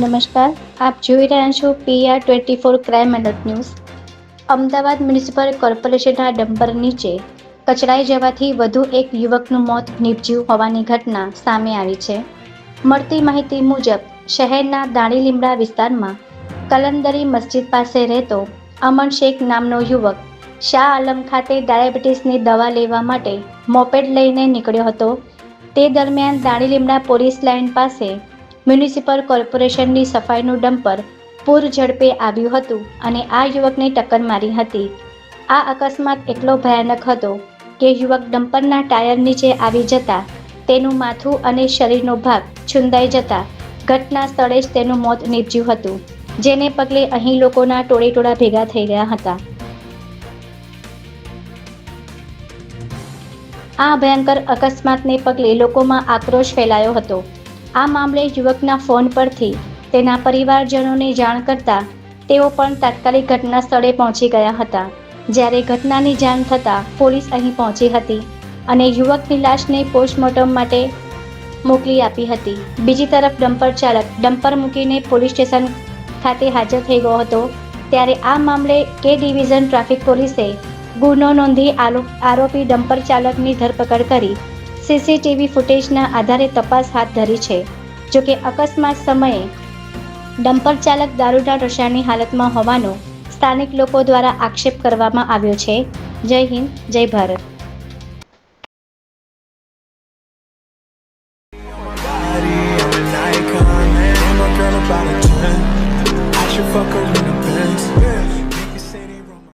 નમસ્કાર, આપ જોઈ રહ્યા છો PR twenty four crime alert news. Ahmedabad municipal કોર્પોરેશનના ડમ્પર નીચે કચડાઈ જવાથી વધુ એક યુવકનું મોત નીપજ્યું હોવાની ઘટના સામે આવી છે. મળતી માહિતી મુજબ, શહેરના દાણી લીમડા વિસ્તારમાં કલંદરી મસ્જિદ પાસે રહેતો અમન શેખ નામનો યુવક શાહ આલમ ખાતે ડાયાબિટીસની દવા લેવા માટે મોપેડ લઈને નીકળ્યો હતો. તે દરમિયાન દાણી લીમડા પોલીસ લાઇન પાસે મ્યુનિસિપલ કોર્પોરેશનની સફાઈનું ડમ્પર પૂર ઝડપે આવ્યું હતું અને આ યુવકને ટક્કર મારી હતી. આ અકસ્માત એટલો ભયાનક હતો કે યુવક ડમ્પરના ટાયર નીચે આવી જતા તેનું માથું અને શરીરનો ભાગ છુંદાઈ જતા ઘટના સ્થળે જ તેનું મોત નીપજ્યું હતું, જેને પગલે અહીં લોકોના ટોળે ટોળા ભેગા થઈ ગયા હતા. આ ભયંકર અકસ્માતને પગલે લોકોમાં આક્રોશ ફેલાયો હતો. આ મામલે યુવકના ફોન પરથી તેના પરિવારજનોને જાણ કરતા તેઓ પણ તાત્કાલિક ઘટના સ્થળે પહોંચી ગયા હતા, જ્યારે ઘટનાની જાણ થતાં પોલીસ અહીં પહોંચી હતી અને યુવકની લાશને પોસ્ટમોર્ટમ માટે મોકલી આપી હતી. બીજી તરફ ડમ્પર ચાલક ડમ્પર મૂકીને પોલીસ સ્ટેશન ખાતે હાજર થઈ ગયો હતો, ત્યારે આ મામલે કે ડિવિઝન ટ્રાફિક પોલીસે ગુનો નોંધી આરોપી ડમ્પર ચાલકની ધરપકડ કરી સીસીટીવી ફૂટેજના આધારે તપાસ હાથ ધરી છે જોકે અકસ્માત સમયે ડમ્પર ચાલક દારૂના નશાની હાલતમાં હોવાનો સ્થાનિક લોકો દ્વારા આક્ષેપ કરવામાં આવ્યો છે જય હિન્દ જય Bharat body, I'm an icon, man. My girl about a 10. I should fuck her